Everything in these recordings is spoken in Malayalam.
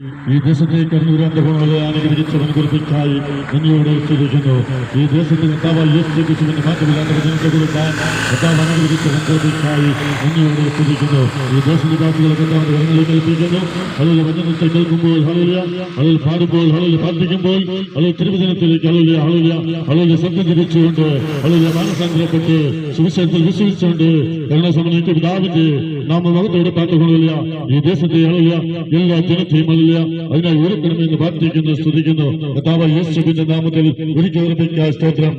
ഈ ദേശത്തെ കണ്ണൂരാന്റെ ഗുണങ്ങളെ അനുഗ്രഹിച്ചവൻ കുറിപ്പിക്കായി നന്ദിയോടെ സ്തുതിക്കുന്നു ഈ ദേശത്തിൽ കർത്താവ് യേശു ക്രിസ്തുവിന്റെ മാറ്റമില്ലാത്ത ജനത്തെ കൊടുക്കാൻ കർത്താവ് അനുഗ്രഹിച്ചവൻ കുറിപ്പിക്കായി നന്ദിയോടെ സ്തുതിക്കുന്നു ഈ ദേശനിവാസികളെ കർത്താവിന്റെ കരങ്ങളിൽ ഏൽപ്പിക്കുന്നു. അതിൽ വചനത്തെ കേൾക്കുമ്പോൾ ഹളിയ അതിൽ പാടുമ്പോൾ ഹളിൽ പ്രാർത്ഥിക്കുമ്പോൾ അതിൽ തിരുവചനത്തിലേക്ക് ഹളിയ ഹളിയ ഹളിയ ശബ്ദം തിരിച്ചുകൊണ്ട് ഹളിയ മാനസാന്തരപ്പെട്ട് സുവിശേഷത്തിൽ വിശ്വസിച്ചുകൊണ്ട് കരുണസമനത്തെ പിതാവിന്റെ നാമമകത്തോടെ പാട്ടുകൊള്ളില്ല ഈ ദേശത്തെ ആളില്ല. എല്ലാ ജനത്തെയും അതിനാൽ അതിനായി ഒരുക്കണമെന്ന് പ്രാർത്ഥിക്കുന്നു സ്തുതിക്കുന്നു. കഥാവ യേശുവിന്റെ നാമത്തിൽ ഒരിക്കൽ ഉറപ്പിക്കുക സ്തോത്രം.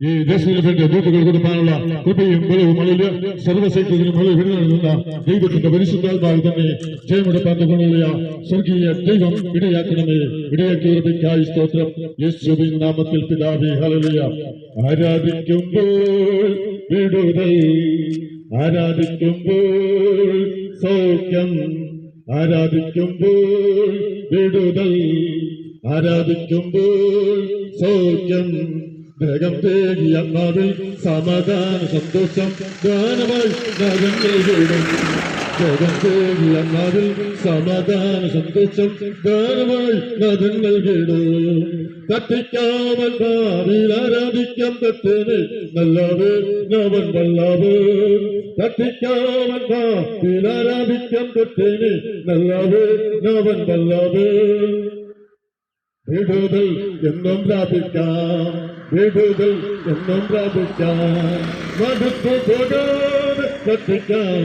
ഈ ദേശത്തിന് വേണ്ടി ദൂതുകൾ കൊടുക്കാനുള്ള കൃപയും ബലവും അളിൽ സർവശക്തിയും വിടുന്ന ദൈവത്തിന്റെ പരിശുദ്ധാത്മാവ് തന്നെ ജയമുടെ പാട്ടുകൊള്ളുക സ്വർഗീയ ദൈവം ഇടയാക്കണമേ. ഇടയാക്കി ഉറപ്പിക്കായി സ്തോത്രം. യേശുവിൻ നാമത്തിൽ പിതാവി ഹലലിയ ആരാധിക്കുമ്പോൾ വിടുതൽ. ആരാധിക്കുമ്പോൾ സൗഖ്യം ആരാധിക്കുമ്പോൾ വിടുതൽ ആരാധിക്കുമ്പോൾ സൗഖ്യം. ഗ്രഹം തേടി നാവിൽ സമാധാന സന്തോഷം ഗാനമായി നഗങ്ങൾ വീടും ഗ്രഹം തേടി അമ്മാവിൽ സമാധാന സന്തോഷം ഗാനമായി നഗങ്ങൾ വീടും കത്തിക്കാമൽ ഭാവിയിൽ ആരാധിക്കാൻ പറ്റേനെ നല്ലവേ നവൻ വല്ലവേ കത്തിക്കാമൽ ഭാവിയിൽ ആരാധിക്കാൻ പറ്റേനെ നല്ലവേ നവൻ വല്ലവേ വിടുതൽ എന്നും പ്രാപിക്കാം വിടുതൽ എന്നും പ്രാപിക്കാം മടുത്തു പോകാതെ കത്തിക്കാം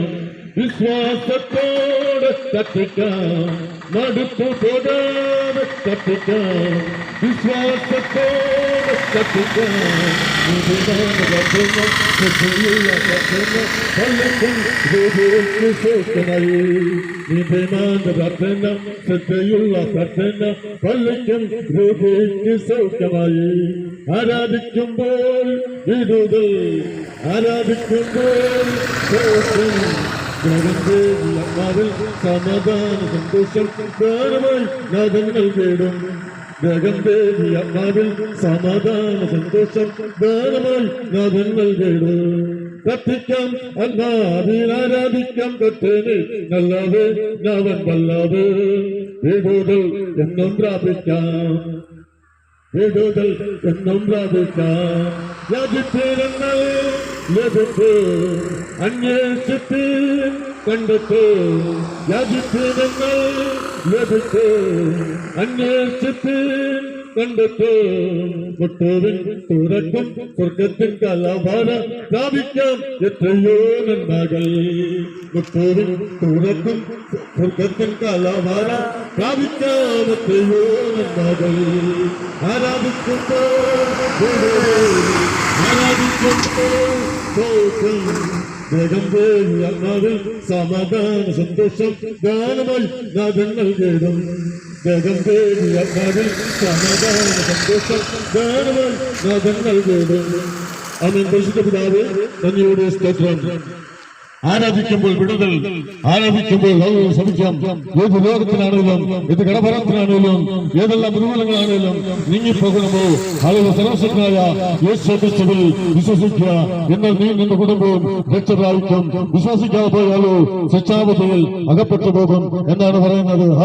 വിശ്വാസത്തോടെ കത്തിക്കാം മടുത്തു പോകാതെ കത്തിക്കാം വിശ്വാസത്തോടെ കത്തിക്കാം ഇതിനാണ് കത്തുന്ന ശുദ്ധിയുള്ള കത്തുന്ന പല്ലക്കും ഹൃദയത്തിൽ സൂക്ഷ്മമായി നിധിമാന്റെ പ്രാർത്ഥന ശ്രദ്ധയുള്ള പ്രാർത്ഥന പല്ലക്കും ഹൃദയത്തിൽ സൗഖ്യമായി ആരാധിക്കുമ്പോൾ വിടുതൽ ആരാധിക്കുമ്പോൾ സൗഖ്യം ഗ്രഹത്തിൽ സമാധാന സന്തോഷം ധാരമായി നാദങ്ങൾ കേടും ഗ്രഹന്തേവി അമ്മാവിൽ സമാധാന സന്തോഷം ധാരമായി നാദങ്ങൾ കേടും കത്തിക്കാം അല്ലാതെ ആരാധിക്കാം കത്തേനെ നല്ലാതെ നാവൻ വല്ലാതെ. വിടുതൽ എന്നും പ്രാപിക്കാം വിടുതൽ എന്നും പ്രാപിക്കാം യാചിച്ചേരങ്ങൾ எதிர்த்து அந்நேசித்து கண்டுத்து யாதித்து நீங்கள் எதிர்த்து அந்நேசித்து கண்டுத்து முட்டோவின் துறக்கும் சொர்க்கத்தின் கலாபார காவிக்கம் எத்தையோ நன்மகள் முட்டோவின் துறக்கும் சொர்க்கத்தின் கலாபார காவிக்கம் எத்தையோ நன்மகள் ஆராதிக்கும் അമ്മാവിൽ സമാധാന സന്തോഷം. ഗാനമായി നാദങ്ങൾ കേടും. അമ്മാവിൽ സമാധാന സന്തോഷം. ഗാനമായി നാദങ്ങൾ കേടും. അമീൻ. പരിശുദ്ധ പിതാവ് നന്ദിയുടെ സ്തോത്രം. ആരാധിക്കുമ്പോൾ വിടുതൽ ആരാധിക്കുമ്പോൾ ശ്രമിക്കാം. ഏത് ലോകത്തിനാണെങ്കിലും ഏത് കടഭരത്തിനാണെങ്കിലും ഏതെല്ലാം ദുർബലങ്ങളാണെങ്കിലും നീങ്ങിപ്പോകണമോ ആളുകൾ സർവശക്തനായ യേശുവിൽ വിശ്വസിക്കുക. എന്നാൽ നീ നിന്റെ കുടുംബവും രക്ഷ വിശ്വസിക്കാതെ പോയാലോ ശിക്ഷാപതിയിൽ അകപ്പെട്ടു പോകും എന്നാണ് പറയുന്നത്.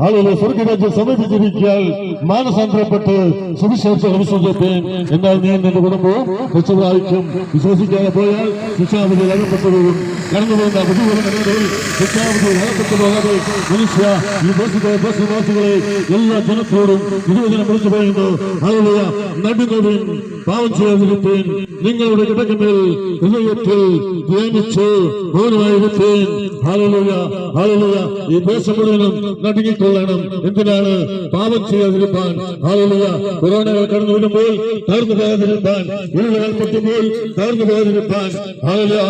ആളുകളെ സ്വർഗരാജ്യം സമീപിച്ചിരിക്കാൻ മാനസാന്തരപ്പെട്ട് സുവിശേഷ വിശ്വസിപ്പേൻ എന്നാൽ നീ നിന്റെ കുടുംബവും രക്ഷ പ്രാപിക്കും വിശ്വസിക്കാതെ പോയാൽ ശിക്ഷാപതിയിൽ അകപ്പെട്ടു പോകും. കടന്നു പോകുന്ന ബുദ്ധിമുട്ടുകളിൽ ശിക്ഷാപതിയിൽ അകപ്പെട്ടു പോകാതെ മനുഷ്യ ഈ ദേശത്തെ ദേശനിവാസികളെ എല്ലാ ജനത്തോടും ഇരുവചനം വിളിച്ചു പറയുന്നു ആളുകൾ നടുനടുവിൻ പാവം ചെയ്യാതിരിപ്പേൻ നിങ്ങളുടെ കിടക്കമേൽ ഹൃദയത്തിൽ ധ്യാനിച്ച് മൗനമായിരിപ്പേൻ ഹാലലുയ ഹാലലുയ ഈ ദേശം മുഴുവനും നടുങ്ങിക്കൊള്ളണം എന്തിനാണ് പാപം ചെയ്യാതിരിപ്പാൻ ഹാലലുയ കൊറോണകൾ കടന്നു വിടുമ്പോൾ തകർന്നു പോകാതിരിപ്പാൻ ഇരുളുകൾ പൊട്ടുമ്പോൾ തകർന്നു പോകാതിരിപ്പാൻ ഹാലലുയ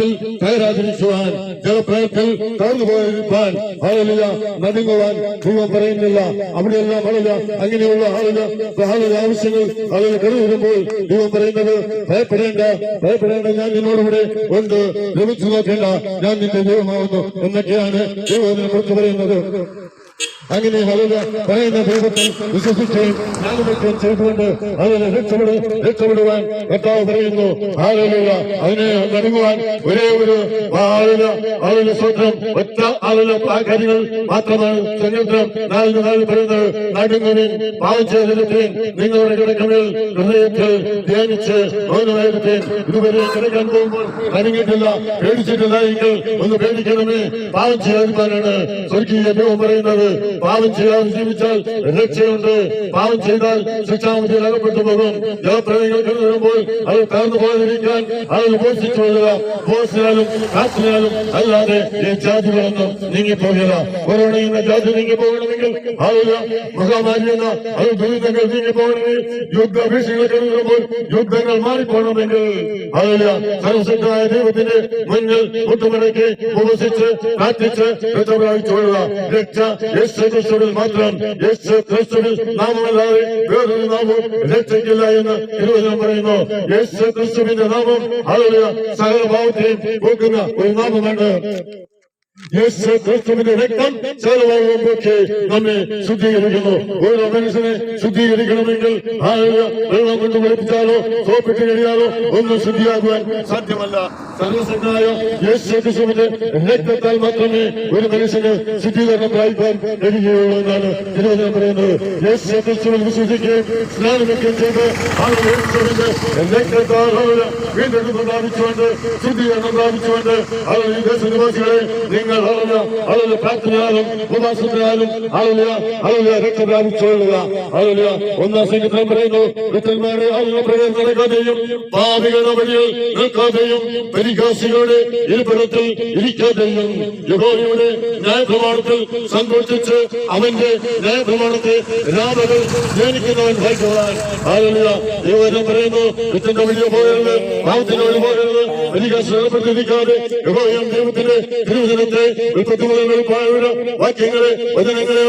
കടഭാരത്തിൽ കയറാതിരിക്കുവാൻ ജലപ്രയത്തിൽ തകർന്നു പോയിരിക്കാൻ ആളില്ല നടുങ്ങുവാൻ ദൈവം പറയുന്നില്ല അവിടെയെല്ലാം ആളില്ല അങ്ങനെയുള്ള ആളുകൾ ഹാലലുയ ആവശ്യങ്ങൾ ആളുകൾ കടന്നു ദൈവം പറയുന്നത് ഭയപ്പെടേണ്ട ഭയപ്പെടേണ്ട ഞാൻ നിന്നോടുകൂടെ ഉണ്ട് ലഭിച്ചു നോക്കേണ്ട ഞാൻ നിന്റെ ദൈവമാവുന്നു എന്നൊക്കെയാണ് ദൈവത്തിനെ കുറിച്ച് പറയുന്നത്. അങ്ങനെ അവരുടെ പറയുന്ന ദൈവത്തിൽ വിശ്വസിക്കുകയും ജ്ഞാനമൊക്കെയും ചെയ്തുകൊണ്ട് അതിനെ രക്ഷപ്പെടു രക്ഷപ്പെടുവാൻ കർത്താവ് പറയുന്നു. ആളുകളുള്ള അതിനെ നൽകുവാൻ ഒരേ ഒരു ആളുല ആളുല സ്വന്തം ഒറ്റ ആളുല കാര്യങ്ങൾ മാത്രമാണ് സ്വന്തം നാലിന് നാല് പറയുന്നത് നടുങ്ങുവിൻ പാവം നിങ്ങളുടെ കിടക്കമേൽ ഹൃദയത്തിൽ ധ്യാനിച്ച് മൗനമായിരുത്തേൻ ഇതുവരെ കിടക്കാൻ പോകുമ്പോൾ നടുങ്ങിയിട്ടില്ല പേടിച്ചിട്ടില്ല എങ്കിൽ ഒന്ന് പേടിക്കണമേ. പാവം സ്വർഗീയ ദൈവം പറയുന്നത്. പാവം ചെയ്യാതെ ജീവിച്ചാൽ രക്ഷയുണ്ട്. പാവം ചെയ്താൽ ശിക്ഷാമതിയിൽ അകപ്പെട്ടു പോകും. ജലപ്രളയങ്ങൾ കടന്നു വരുമ്പോൾ അത് തകർന്നു പോകാതിരിക്കാൻ അത് ഉപേക്ഷിച്ചു കൊള്ളുക. ബോസിനാലും അല്ലാതെ ഈ ജാതികളൊന്നും നീങ്ങിപ്പോകില്ല. കൊറോണ എന്ന ജാതി നീങ്ങിപ്പോകണമെങ്കിൽ ആളുക മഹാമാരി എന്ന അത് ദുരിതങ്ങൾ നീങ്ങിപ്പോകണമെങ്കിൽ യുദ്ധ ഭീഷണികൾ വരുമ്പോൾ യുദ്ധങ്ങൾ മാറിപ്പോകണമെങ്കിൽ ആളുക സർവശക്തമായ ദൈവത്തിന്റെ മുന്നിൽ മുട്ടുമടക്കി ഉപസിച്ച് പ്രാർത്ഥിച്ച് രക്ഷ യേശു ക്രിസ്തുവിൽ മാത്രം യേശു ക്രിസ്തുവിൽ നാമമല്ലാതെ വേറൊരു നാമം രക്ഷയ്ക്കില്ല എന്ന് തിരുവചനം പറയുന്നു യേശു ക്രിസ്തുവിന്റെ നാമം ആളുക സകല ഭാവത്തെയും പോക്കുന്ന ഒരു നാമമാണ് യേശു ക്രിസ്തുവിന്റെ രക്തം പൊക്കി നമ്മെ ശുദ്ധീകരിക്കുന്നു. ഓരോ മനുഷ്യനെ ശുദ്ധീകരിക്കണമെങ്കിൽ വെള്ളം കൊണ്ട് കുളിപ്പിച്ചാലോ സോപ്പിട്ട് കഴിയാലോ ഒന്നും ശുദ്ധിയാകുവാൻ സാധ്യമല്ല. സർവസന്നായ യേശു ക്രിസ്തുവിന്റെ രക്തത്താൽ മാത്രമേ ഒരു മനുഷ്യന് ശുദ്ധീകരണം പ്രാപിക്കാൻ കഴിയുകയുള്ളൂ എന്നാണ് തിരുവചനം പറയുന്നത്. യേശു ക്രിസ്തുവിൽ വിശ്വസിക്കുകയും സ്നാനമൊക്കെയും ചെയ്ത് ആളുകൾ യേശുവിന്റെ രക്തത്താൽ വീണ്ടെടുപ്പ് പ്രാപിച്ചുകൊണ്ട് ശുദ്ധീകരണം പ്രാപിച്ചുകൊണ്ട് ആളുകൾ ഈ ദേശനിവാസികളെ നിങ്ങൾ അളവ് അളവ് പ്രാർത്ഥനയാലും ഉപവാസത്തിനാലും അളവ് അളവ് രക്ഷ പ്രാപിച്ചുകൊള്ളുക അളവ് ഒന്നാം സംഘത്തിൽ പറയുന്നു. വൃത്തന്മാരെ അളവ് പ്രകടനം നടക്കാതെയും പാപികളുടെ വഴിയിൽ നിൽക്കാതെയും പരിഹാസികളുടെ ഇരിപ്പിടത്തിൽ ഇരിക്കാതെയും യഹോവയുടെ ന്യായപ്രമാണത്തിൽ സന്തോഷിച്ച് അവന്റെ ന്യായപ്രമാണത്തെ രാമകൾ ധ്യാനിക്കുന്നവൻ ഭാഗ്യവാൻ ആളുക ദൈവം പറയുന്നു വൃത്തന്റെ വഴിയോ പോകരുത് പാവത്തിന്റെ വഴി പോകരുത്. പരിഹാസികളെ പ്രതിനിധിക്കാതെ ദൈവത്തിന്റെ തിരുവചനത്തെ വെളുപ്പായുള്ള വാക്യങ്ങളെ വചനങ്ങളെ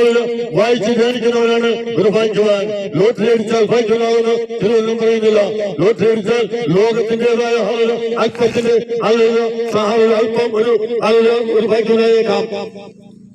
വായിച്ച് ധ്യാനിക്കുന്നവരാണ്. ഒരു ഭാഗ്യവാൻ ലോട്ടറി അടിച്ചാൽ ഭാഗ്യമാകുന്ന തിരുവനന്തപുരം പറയുന്നില്ല. ലോട്ടറി അടിച്ചാൽ ലോകത്തിന്റേതായ അല്പത്തിന്റെ ആളുകൾ സഹായ അല്പം ഒരു ഒരു ഭാഗ്യമായേക്കാം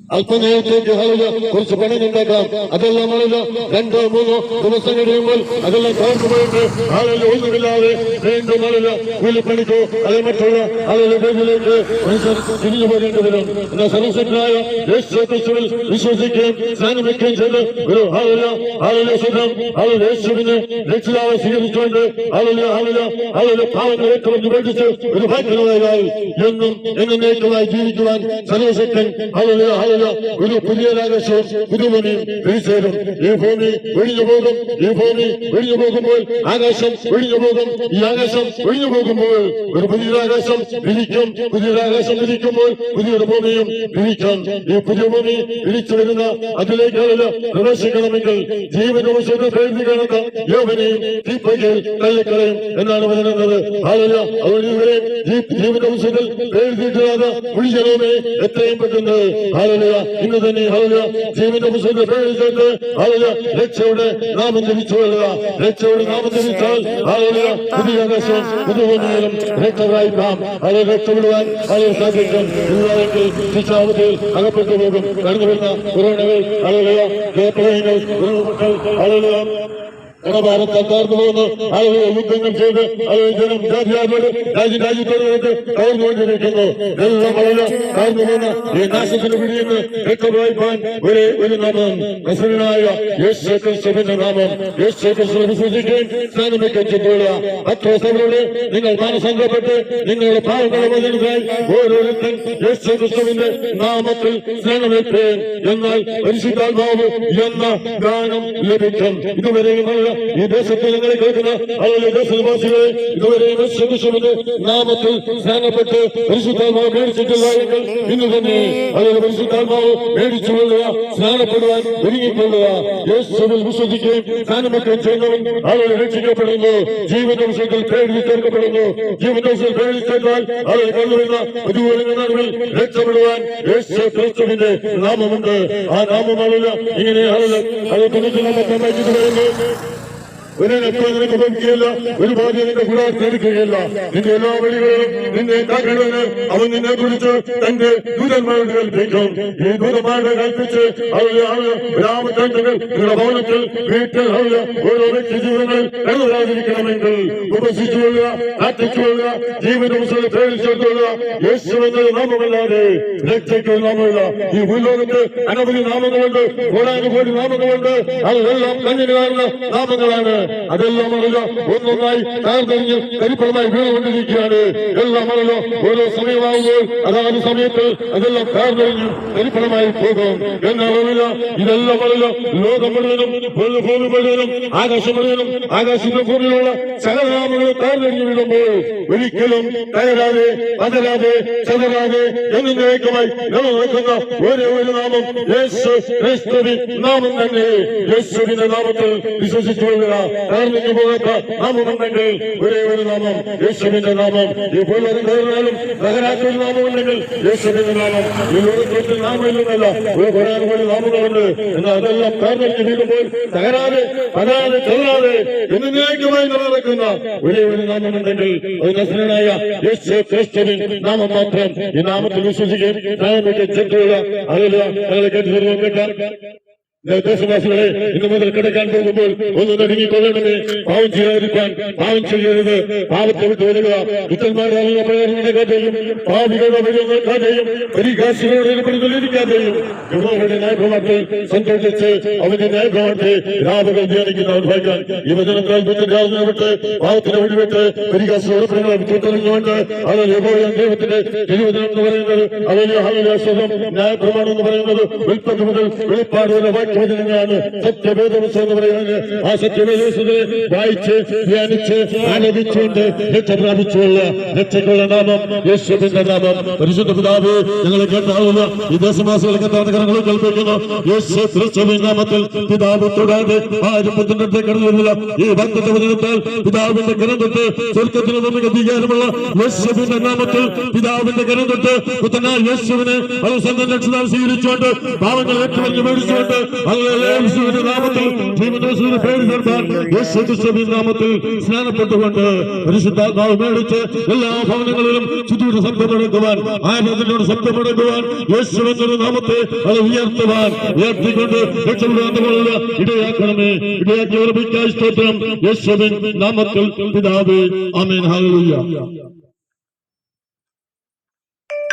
അല്പനേരത്തേക്ക് ആളുക കുറച്ച് പണം ഉണ്ടാക്കാം അതെല്ലാം ആളുക രണ്ടോ മൂന്നോ ദിവസം കഴിയുമ്പോൾ അതെല്ലാം തകർന്നു പോയിട്ട് ആളുകൾ ഒന്നുമില്ലാതെ വീണ്ടും ആളുക കൂലിപ്പണിക്കോ അതേ മറ്റുള്ള ആളുകളുടെ പേരിലേക്ക് മനുഷ്യർ തിരിഞ്ഞു പോകേണ്ടതിനും എന്നാൽ സർവശക്തനായ യേശു ക്രിസ്തുവിൽ വിശ്വസിക്കുകയും സ്നാനം വയ്ക്കുകയും ചെയ്ത് ഒരു ആളുക ആളുടെ സ്വന്തം ആളുടെ യേശുവിനെ രക്ഷിതാവ് സ്വീകരിച്ചുകൊണ്ട് ആളുക ആളുക ആളുടെ പാവങ്ങൾ ഏറ്റവും മേടിച്ച് ഒരു ഭാഗ്യമായി എന്നും എന്നേക്കുമായി ജീവിക്കുവാൻ സർവശക്തൻ ആളുക ആളുക ഒരു പുതിയ ആകാശവും പുതുമണിയും വിളിച്ചേരും ഈ ഭൂമി ഒഴിഞ്ഞു പോകും. ഈ ഭൂമി ഒഴിഞ്ഞു പോകുമ്പോൾ ആകാശം ഒഴിഞ്ഞു പോകും. ഈ ആകാശം ഒഴിഞ്ഞു പോകുമ്പോൾ ഒരു പുതിയൊരാകാശം വിരിക്കും പുതിയൊരാകാശം വിരിക്കുമ്പോൾ പുതിയൊരു ഭൂമിയും വിരിക്കാം ഈ പുതിയ ഭൂമി വിരിച്ചു വരുന്ന അതിലേക്ക് ആളുകൾ പ്രവേശിക്കണമെങ്കിൽ ജീവനോഷത്തെ പ്രേരിപ്പിക്കണമെന്ന് യോവനെയും തീപ്പയ്ക്ക് തള്ളിക്കളയും എന്നാണ് പറയുന്നത് ആളല്ല അവരുടെ ജീവനോഷത്തിൽ എഴുതിയിട്ടില്ലാതെ ഉഴിജനമേ എത്രയും പെട്ടെന്ന്. ആളുകൾ ഇന്ന് തന്നെ ആളുകൾ ജീവന്റെ പുസ്തകത്തെ പ്രേരിച്ചിട്ട് ആളുകൾ രക്ഷയുടെ നാമം ജപിച്ചുകൊള്ളുക രക്ഷയുടെ നാമം ജപിച്ചാൽ ആളുകൾ പുതിയ ആകാശം പുതുവനെയും രക്ഷപ്രായിക്കാം അത് രക്ഷപ്പെടുവാൻ ആളുകൾ സാധിക്കും ഇല്ലാതെങ്കിൽ ശിക്ഷാവധിയിൽ അകപ്പെട്ടു പോകും കടന്നു വരുന്ന കൊറോണകൾ ആളുകൾ ജയപ്രദങ്ങൾ ഉരുൾപൊട്ടൽ കടഭാരത്താൽ തകർന്നു പോകുന്നു ആളുകൾ യുദ്ധങ്ങൾ ചെയ്ത് ജനം രാജ്യാത്തോട് രാജ്യ രാജ്യത്തോട് കവർന്നുകൊണ്ടിരിക്കുന്നു എല്ലാം വളരെ തകർന്നു പോകുന്ന ഈ നാശത്തിന് പിടിയുന്ന രക്തവായ്പാൻ ഒരേ ഒരു നാമം. പ്രസന്നനായ യേശു ക്രിസ്തുവിന്റെ നാമം. യേശു ക്രിസ്തു വിശ്വസിക്കുകയും സ്നാനമൊക്കെയും ചെയ്തുകൊള്ളുക. അത്വസഭയോട് നിങ്ങൾ മാനസംഗപ്പെട്ട് നിങ്ങളുടെ പാവങ്ങളെ ഓരോരുത്തൻ യേശു ക്രിസ്തുവിന്റെ നാമത്തിൽ സ്നാനമേൽക്കുകയും എന്നാൽ പരിശുദ്ധാത്മാവ് എന്ന ഗാനം ലഭിക്കും. ഇതുവരെയുമുള്ള ഈ ദേശത്തിൽ നിങ്ങളെ കേൾക്കുന്ന ദേശനിവാസികളെ ഇതുവരെ യേശുക്രിസ്തുവിന്റെ നാമത്തിൽ സ്നാനപ്പെട്ട് പരിശുദ്ധാത്മാവ് മേടിച്ചിട്ടില്ല എങ്കിൽ ഇന്ന് തന്നെ അവരുടെ പരിശുദ്ധാത്മാവ് മേടിച്ചുകൊള്ളുക സ്നാനപ്പെടുവാൻ ഒരുങ്ങിക്കൊള്ളുക യേശുവിൽ വിശ്വസിക്കുകയും സ്നാനമൊക്കെയും ചെയ്യുന്നവൻ അവരെ രക്ഷിക്കപ്പെടുന്നു. ജീവന്റെ വിഷയത്തിൽ പേടി ചേർക്കപ്പെടുന്നു. ജീവന്റെ വിഷയത്തിൽ പേടി ചേർത്താൽ കണ്ടുവരുന്ന പുതുവരുന്ന നാടുകളിൽ രക്ഷപ്പെടുവാൻ യേശു ക്രിസ്തുവിന്റെ നാമമുണ്ട്. ആ നാമമാളില്ല ഇങ്ങനെ ആളുകൾ അത് വരുന്നു ഒരു നഷ്ടം നിനക്ക് ഒരു ബാധ്യത നിന്റെ കൂടാതെ എടുക്കുകയില്ല നിന്റെ എല്ലാ വഴികളും നിന്നെ കാക്കണമെന്ന് അവൻ നിന്നെ കുറിച്ച് തന്റെ ദൂതന്മാരോട് കൽപ്പിക്കും. ഈ ദൂതന്മാരുടെ കൽപ്പിച്ച് അവരുടെ ഗ്രാമത്തങ്ങൾ നിങ്ങളുടെ ഭവനത്തിൽ വീട്ടിൽ അവർ ഓരോ വ്യക്തി ജീവിതങ്ങൾ എഴുതാതിരിക്കണമെങ്കിൽ ഉപസിച്ചുകൊള്ളുക പ്രാർത്ഥിച്ചുകൊള്ളുക ജീവിതം പ്രേരിച്ചുകൊള്ളുക യേശു എന്നത് നാമമല്ലാതെ രക്ഷയ്ക്ക് നാമമില്ല. ഈ ഭൂലോകത്ത് അനവധി നാമങ്ങളുണ്ട്. കോടാനുകോടി നാമങ്ങളുണ്ട്. അതെല്ലാം കണ്ണിന് കാണുന്ന നാമങ്ങളാണ്. അതെല്ലാം ഒന്നൊന്നായി താർതരിഞ്ഞ് കരിപ്പണമായി വീണുകൊണ്ടിരിക്കുകയാണ്. എല്ലാം അറിയുക ഓരോ സമയമാകുമ്പോൾ അതാത് സമയത്ത് അതെല്ലാം താർതരിഞ്ഞ് കരിപ്പണമായി പോകും. എന്നറിയില്ല ഇതെല്ലാം അറിയുക ലോകം മുഴുവനും ഭൂമി മുഴുവനും ആകാശം മുഴുവനും ആകാശത്തിന്റെ ഭൂമിയിലുള്ള സകലനാമങ്ങൾ താർതരിഞ്ഞ് വീഴുമ്പോൾ ഒരിക്കലും തകരാതെ പതരാതെ ചതരാതെ എന്നേക്കുമായി നിലനിൽക്കുന്ന ഒരേ ഒരു നാമം യേശു ക്രിസ്തുവിൻ നാമം തന്നെ. യേശുവിന്റെ നാമത്തിൽ വിശ്വസിച്ചുകൊള്ളുക. തകർന്നു പോകാത്ത നാമമുണ്ടെങ്കിൽ ഒരേ നാമം യേശുവിന്റെ നാമം. ഈ ഭൂലോകം കയറിയാലും തകരാത്തൊരു നാമമുണ്ടെങ്കിൽ യേശുവിന്റെ നാമം. ഈ ലോകത്തിൽ നാമമില്ലെന്നല്ല ഒരു കുറെ പോലെ നാമങ്ങളുണ്ട് എന്നാൽ അതെല്ലാം തകർന്നു വീഴുമ്പോൾ തകരാതെ പതാതെ ചെല്ലാതെ എന്നേക്കുമായി നിലനിൽക്കുന്ന ഒരേ ഒരു അത് ഈ നാമത്തിൽ വിശ്വസിക്കുകയും നാമത്തെ ചെറുക്കുക അതിൽ ഞങ്ങളെ കേട്ടു കേട്ടാൽ ദേശവാസികളെ ഇന്ന് മുതൽ കിടക്കാൻ പോകുമ്പോൾ ഒന്ന് നടുങ്ങിക്കൊള്ളണമേ പാവം ചെയ്യാതിരിക്കാൻ പാവം ചെയ്യരുത്. പാവത്തെ വിട്ട് വരിക പുത്തന്മാരാകുന്ന പ്രേരണക്കാതെയും പാവികളുടെ വഴികളെക്കാതെയും പരിഹാസികളുടെ പ്രതിനിധിക്കാതെയും യുവകളുടെ ന്യായപ്രമാണത്തിൽ സന്തോഷിച്ച് അവന്റെ ന്യായപ്രമാണത്തെ രാവുകൾ ധ്യാനിക്കുന്ന ഭാഗ്യം ഈ വചനത്താൽ ബുദ്ധിരാവുന്ന വിട്ട് പാവത്തിന് വഴിവിട്ട് പരിഹാസികളുടെ പ്രകടനത്തുകൊണ്ട് അത് യഹോവയാം ദൈവത്തിന്റെ തിരുവചനം എന്ന് പറയുന്നത് അവന്റെ ഹലസ്വതം ന്യായപ്രമാണം എന്ന് പറയുന്നത് ഉൽപ്പത്തി മുതൽ വെളിപ്പാട് വരെ വാക്യവചനങ്ങളാണ് സത്യബോധമെന്ന് എന്ന് പറയുന്നത് ആ സത്യബോധം വായിച്ച് ധ്യാനിച്ച് ആലപിച്ചുകൊണ്ട് രക്ഷ പ്രാപിച്ചുള്ള രക്ഷയ്ക്കുള്ള നാമം യേശുവിന്റെ നാമം. പരിശുദ്ധ പിതാവ് ഞങ്ങളെ കേട്ടാവുന്ന ഈ ദശമാസങ്ങളിൽ കത്താത്ത കരങ്ങൾ കൽപ്പിക്കുന്നു. യേശു ക്രിസ്തുവിൻ നാമത്തിൽ പിതാവ് തൊടാതെ ആരും കടന്നു വരുന്നില്ല. ഈ ഭക്തത്തെ വചനത്താൽ പിതാവിന്റെ കരം തൊട്ട് സ്വർഗത്തിന് നമുക്ക് അധികാരമുള്ള യേശുവിന്റെ നാമത്തിൽ പിതാവിന്റെ കരം തൊട്ട് യേശുവിനെ അത് സ്വന്തം രക്ഷിതാവ് സ്വീകരിച്ചുകൊണ്ട് പാവങ്ങൾ ഏറ്റവും മേടിച്ചുകൊണ്ട് നാമത്തിൽ പേര് നാമത്തിൽ പരിശുദ്ധാത്മാവ് മേടിച്ച് എല്ലാ ഭവനങ്ങളിലും യേശുവിന്റെ ഉയർത്തുവാൻ ഇടയാക്കണമേ. ഇടയാക്കി നാമത്തിൽ പിതാവ്. ആമേൻ. ഹല്ലേലൂയ.